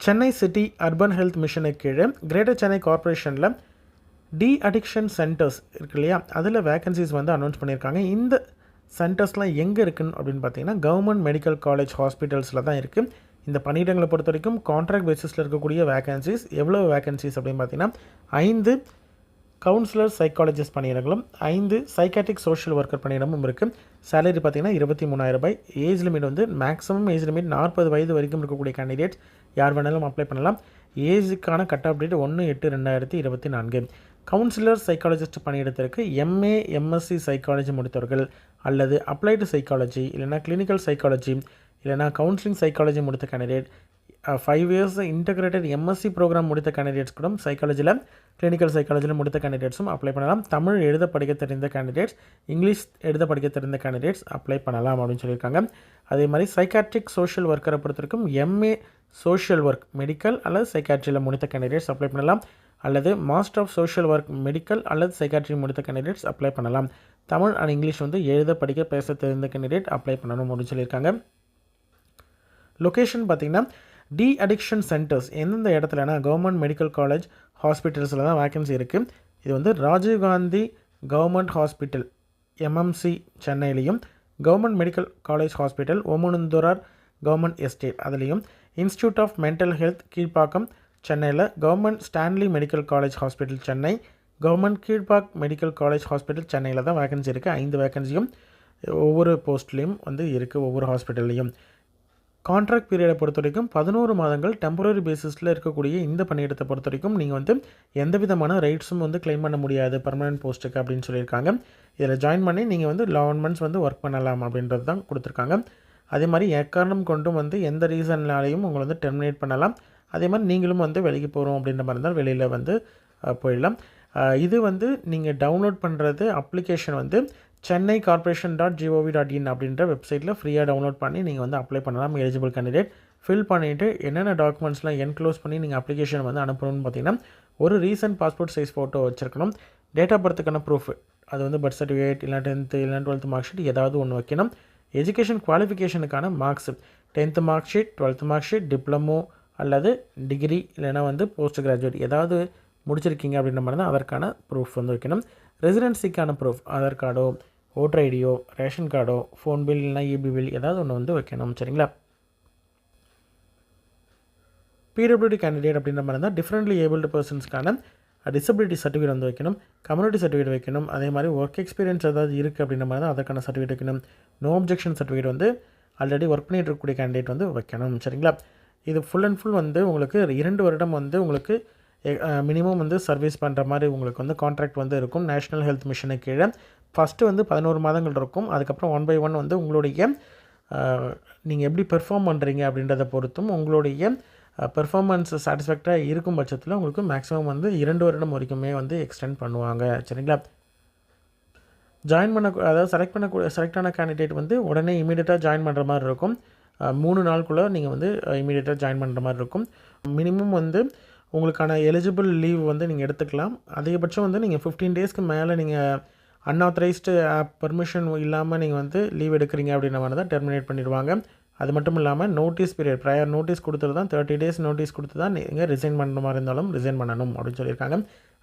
Chennai city urban health மிஷனுக்கு கீழே greater Chennai கார்ப்பரேஷனில் டி அடிக்ஷன் சென்டர்ஸ் இருக்கு இல்லையா? அதில் வேகன்சிஸ் வந்து அனௌன்ஸ் பண்ணியிருக்காங்க. இந்த சென்டர்ஸ்லாம் எங்கே இருக்குன்னு அப்படின்னு பார்த்தீங்கன்னா கவர்மெண்ட் மெடிக்கல் காலேஜ் ஹாஸ்பிட்டல்ஸில் தான் இருக்குது இந்த பணியிடங்களை பொறுத்த வரைக்கும் கான்ட்ராக்ட் பேசிஸில் இருக்கக்கூடிய வேகன்சிஸ் எவ்வளோ வேகன்சிஸ் அப்படின்னு பார்த்தீங்கன்னா ஐந்து கவுன்சிலர் சைக்காலஜிஸ்ட் பணியிடங்களும் ஐந்து சைக்காட்டிக் சோஷியல் ஒர்க்கர் பணியிடமும் இருக்குது சேலரி பார்த்தீங்கன்னா இருபத்தி மூணாயிரம் ரூபாய். ஏஜ் லிமிட் வந்து மேக்ஸிமம் ஏஜ் லிமிட் நாற்பது வயது வரைக்கும் இருக்கக்கூடிய கேண்டிடேட் யார் வேணாலும் அப்ளை பண்ணலாம். ஏஜுக்கான கட் ஆஃப் டேட் ஒன்று எட்டு ரெண்டாயிரத்தி இருபத்தி நான்கு. கவுன்சிலர் சைக்காலஜிஸ்ட் பணியிடத்திற்கு எம்ஏ எம்எஸ்சி சைக்காலஜி முடித்தவர்கள் அல்லது அப்ளைடு சைக்காலஜி இல்லைனா கிளினிக்கல் சைக்காலஜி இல்லைனா கவுன்சிலிங் சைக்காலஜி முடித்த candidate five years integrated MSc programme முடித்த கேண்டிடேட்ஸ் கூட சைக்காலஜியில் கிளினிக்கல் சைக்காலஜியில் முடித்த கேண்டிடேட்ஸும் அப்ளை பண்ணலாம். தமிழ் எழுத படிக்க தெரிந்த கேண்டிடேட்ஸ் இங்கிலீஷ் எழுத படிக்க தெரிந்த கேண்டிடேட்ஸ் அப்ளை பண்ணலாம் அப்படின்னு சொல்லியிருக்காங்க. அதே மாதிரி சைக்காட்ரிக் சோஷியல் ஒர்க்கரை பொறுத்திருக்கும் எம்ஏ சோஷியல் ஒர்க் மெடிக்கல் அல்லது சைக்காட்ரியில் முடித்த கேண்டிடேட்ஸ் அப்ளை பண்ணலாம். அல்லது master of social work medical அல்லது சைக்காட்ரி முடித்த கேண்டிடேட்ஸ் அப்ளை பண்ணலாம். தமிழ் அண்ட் இங்கிலீஷ் வந்து எழுத படிக்க பேச தெரிந்த கேண்டிடேட் அப்ளை பண்ணணும் அப்படின்னு சொல்லியிருக்காங்க. லொக்கேஷன் பார்த்திங்கன்னா டி அடிக்ஷன் சென்டர்ஸ் எந்தெந்த இடத்துலனா கவர்மெண்ட் மெடிக்கல் காலேஜ் ஹாஸ்பிட்டல்ஸில் தான் வேக்கன்சி இருக்குது இது வந்து ராஜீவ்காந்தி கவர்மெண்ட் ஹாஸ்பிட்டல் எம்எம்சி சென்னையிலையும் government medical college hospital ஓமனுந்துரார் government estate அதுலேயும் institute of mental health Kilpauk சென்னையில் government Stanley medical college hospital Chennai government Kilpauk medical college hospital சென்னையில் தான் வேகன்சி இருக்குது ஐந்து வேகன்சியும் ஒவ்வொரு போஸ்ட்லேயும் வந்து இருக்குது ஒவ்வொரு ஹாஸ்பிட்டல்லையும் கான்ட்ராக்ட் பீரியடை பொறுத்த வரைக்கும் பதினோரு மாதங்கள் டெம்பரரி பேசிஸில் இருக்கக்கூடிய இந்த பணியிடத்தை பொறுத்த வரைக்கும் நீங்கள் வந்து எந்த விதமான ரைட்ஸும் வந்து கிளைம் பண்ண முடியாது பர்மனெண்ட் போஸ்ட்டுக்கு அப்படின்னு சொல்லியிருக்காங்க. இதில் ஜாயின் பண்ணி நீங்கள் வந்து லெவன் மந்த்ஸ் வந்து ஒர்க் பண்ணலாம் அப்படின்றது தான் கொடுத்துருக்காங்க. அதே மாதிரி எக்காரணம் கொண்டும் வந்து எந்த ரீசன்னாலையும் உங்களை வந்து டெர்மினேட் பண்ணலாம். அதே மாதிரி நீங்களும் வந்து வெளியே போகிறோம் அப்படின்ற மாதிரி இருந்தால் வெளியில் வந்து போயிடலாம். இது வந்து நீங்கள் டவுன்லோட் பண்ணுறது அப்ளிகேஷன் வந்து Chennai corporation dot gov dot in அப்படின்ற வெப்சைட்டில் ஃப்ரீயாக டவுன்லோட் பண்ணி நீங்கள் வந்து அப்ளை பண்ணலாம். எலிஜிபிள் கேண்டிடேட் ஃபில் பண்ணிவிட்டு என்னென்ன டாக்குமெண்ட்ஸ்லாம் என்க்ளோஸ் பண்ணி நீங்கள் அப்ளிகேஷன் வந்து அனுப்பணும்னு பார்த்தீங்கன்னா ஒரு ரீசன்ட் பாஸ்போர்ட் சைஸ் ஃபோட்டோ வச்சுருக்கணும். டேட் ஆஃப் பர்த்துக்கான ப்ரூஃப் அது வந்து பர்த் சர்டிஃபிகேட் இல்லை டென்த்து இல்லை டுவெல்த் மார்க் ஷீட் ஏதாவது ஒன்று வைக்கணும். Education குவாலிஃபிகேஷனுக்கான marks tenth mark sheet twelfth mark sheet diploma அல்லது டிகிரி இல்லைனா வந்து போஸ்ட் கிராஜுவேட் ஏதாவது முடிச்சிருக்கீங்க அப்படின்ற மாதிரி தான் அதற்கான ப்ரூஃப் வந்து வைக்கணும். ரெசிடென்சிக்கான ப்ரூஃப் ஆதார் கார்டோ ஓட்டர் ஐடியோ ரேஷன் கார்டோ ஃபோன் பில் இல்லைனா இபி பில் ஏதாவது ஒன்று வந்து வைக்கணும் சரிங்களா? பிடபிள்யூடி கேண்டிடேட் அப்படின்ற மாதிரி இருந்தால் டிஃப்ரெண்ட்லி ஏபிள்டு பர்சன்ஸ்க்கான டிசபிலிட்டி சர்டிஃபிகேட் வந்து வைக்கணும் கம்யூனிட்டி சர்டிஃபிகேட் வைக்கணும் அதே மாதிரி ஒர்க் எக்ஸ்பீரியன்ஸ் ஏதாவது இருக்குது அப்படின்ற மாதிரி தான் அதற்கான சர்டிஃபிகேட் வைக்கணும். நோ அப்ஜெக்ஷன் சர்டிஃபிகேட் வந்து ஆல்ரெடி ஒர்க் பண்ணிட்டு இருக்கக்கூடிய கேண்டிடேட் வந்து வைக்கணும் சரிங்களா? இது ஃபுல் அண்ட் ஃபுல் வந்து உங்களுக்கு இரண்டு வருடம் வந்து உங்களுக்கு மினிமம் வந்து சர்வீஸ் பண்ணுற மாதிரி உங்களுக்கு வந்து கான்ட்ராக்ட் வந்து இருக்கும். நேஷ்னல் ஹெல்த் மிஷனு கீழே. ஃபஸ்ட்டு வந்து பதினோரு மாதங்கள் இருக்கும். அதுக்கப்புறம் ஒன் பை ஒன் வந்து உங்களுடைய நீங்கள் எப்படி பெர்ஃபார்ம் பண்ணுறீங்க அப்படின்றத பொறுத்தும் உங்களுடைய பெர்ஃபார்மன்ஸ் சாட்டிஸ்ஃபேக்டாக இருக்கும் பட்சத்தில் உங்களுக்கு மேக்ஸிமம் வந்து இரண்டு வருடம் வரைக்குமே வந்து எக்ஸ்டெண்ட் பண்ணுவாங்க. சரிங்களா? ஜாயின் பண்ண அதாவது செலக்ட் பண்ண செலக்டான கேண்டிடேட் வந்து உடனே இமீடியட்டாக ஜாயின் பண்ணுற மாதிரி இருக்கும். மூணு நாளுக்குள்ளே நீங்கள் வந்து இமீடியட்டாக ஜாயின் பண்ணுற மாதிரி இருக்கும். மினிமம் வந்து உங்களுக்கான எலிஜிபிள் லீவ் வந்து நீங்கள் எடுத்துக்கலாம். அதிகபட்சம் வந்து நீங்கள் ஃபிஃப்டீன் டேஸ்க்கு மேலே நீங்கள் அன்ஆத்தரைஸ்டு பர்மிஷன் இல்லாமல் நீங்கள் வந்து லீவ் எடுக்கிறீங்க அப்படின்ன மாதிரி தான் டெர்மினேட் பண்ணிடுவாங்க. அது மட்டும் இல்லாமல் நோட்டீஸ் பீரியட் ப்ரையர் நோட்டீஸ் கொடுத்துட்டு தான் தேர்ட்டி டேஸ் நோட்டீஸ் கொடுத்து தான் நீங்கள் ரிசைன் பண்ணுற மாதிரி இருந்தாலும் ரிசைன் பண்ணணும் அப்படின்னு சொல்லியிருக்காங்க.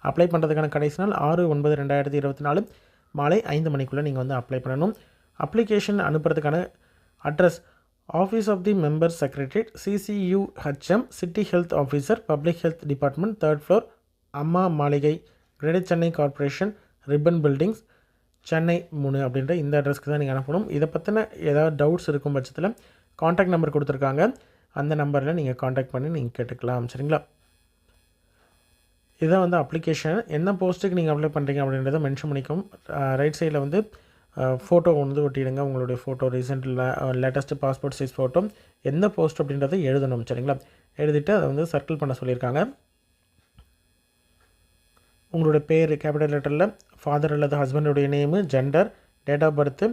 அப்ளை பண்ணுறதுக்கான கடைசி நாள் ஆறு ஒன்பது ரெண்டாயிரத்தி இருபத்தி நாலு. மாலை ஐந்து மணிக்குள்ளே நீங்கள் வந்து அப்ளை பண்ணணும். Application அனுப்புறதுக்கான address office of the member secretariat CCUHM city health officer public health department third floor Amma Maaligai greater Chennai corporation Ripon buildings Chennai மூணு அப்படின்ற இந்த அட்ரஸ்க்கு தான் நீங்கள் அனுப்பணும். இதை பற்றின ஏதாவது டவுட்ஸ் இருக்கும் பட்சத்தில் காண்டாக்ட் நம்பர் கொடுத்துருக்காங்க. அந்த நம்பரில் நீங்கள் காண்டாக்ட் பண்ணி நீங்கள் கேட்டுக்கலாம் சரிங்களா? இதான் வந்து அப்ளிகேஷன் என்ன போஸ்ட்டுக்கு நீங்கள் அப்ளை பண்ணுறீங்க அப்படின்றத மென்ஷன் பண்ணிக்கும் ரைட் சைடில் வந்து ஃபோட்டோ வந்து ஒட்டிடுங்க. உங்களுடைய ஃபோட்டோ ரீசெண்டில் லேட்டஸ்ட்டு பாஸ்போர்ட் சைஸ் ஃபோட்டோ எந்த போஸ்ட் அப்படின்றத எழுதணும் சரிங்களா? எழுதிட்டு அதை வந்து சர்க்கிள் பண்ண சொல்லியிருக்காங்க. உங்களுடைய பேர் கேபிட்டல் லெட்டரில் ஃபாதர் அல்லது ஹஸ்பண்டுடைய name gender date of birth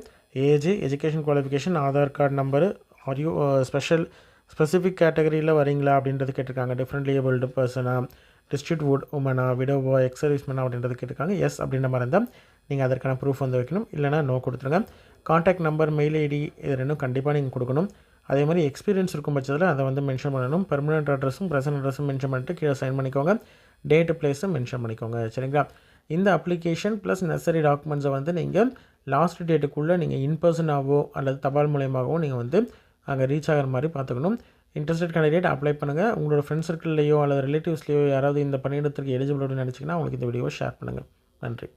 age education qualification Aadhaar card number are you special specific கேட்டகரியில் வரீங்களா அப்படின்றது கேட்டிருக்காங்க. டிஃப்ரெண்ட் ஏபிள்டு பர்சனாக டிஸ்ட்ரிக்ட் வுட் உமனா விடோவா எக்ஸ் சர்வீஸ்மேனா அப்படின்றது கேட்டிருக்காங்க. எஸ் அப்படின்ற மாதிரி இருந்தால் நீங்கள் அதற்கான ப்ரூஃப் வந்து வைக்கணும். இல்லைனா நோ கொடுத்துருங்க. காண்டாக்ட் நம்பர் மெயில் ஐடி இது ரெண்டும் கண்டிப்பாக நீங்கள் கொடுக்கணும். அதே மாதிரி எக்ஸ்பீரியன்ஸ் இருக்கும் பட்சத்தில் அதை வந்து மென்ஷன் பண்ணணும். பெர்மனெண்ட் அட்ரஸும் ப்ரெசன்ட் அட்ரஸும் மென்ஷன் பண்ணிட்டு கீழே சைன் பண்ணிக்கோங்க. டேட்டு பிளேஸும் மென்ஷன் பண்ணிக்கோங்க. சரிங்களா? இந்த அப்ளிகேஷன் ப்ளஸ் நெசசரி டாக்குமெண்ட்ஸை வந்து நீங்கள் லாஸ்ட் டேட்டுக்குள்ளே நீங்கள் இன்பர்சனாகவோ அல்லது தபால் மூலயமாகவோ நீங்கள் வந்து அங்கே ரீச் ஆகிற மாதிரி பார்த்துக்கணும். இன்ட்ரெஸ்டட் கேண்டிடேட் அப்ளை பண்ணுங்கள் உங்களோட ஃப்ரெண்ட்ஸ் சர்க்கிள்லையோ அல்லது ரிலேட்டிவ்ஸ்லையோ யாராவது இந்த பணியிடத்திற்கு எலிஜிபிள் நினச்சிங்கன்னா உங்களுக்கு இந்த வீடியோவை ஷேர் பண்ணுங்கள் நன்றி.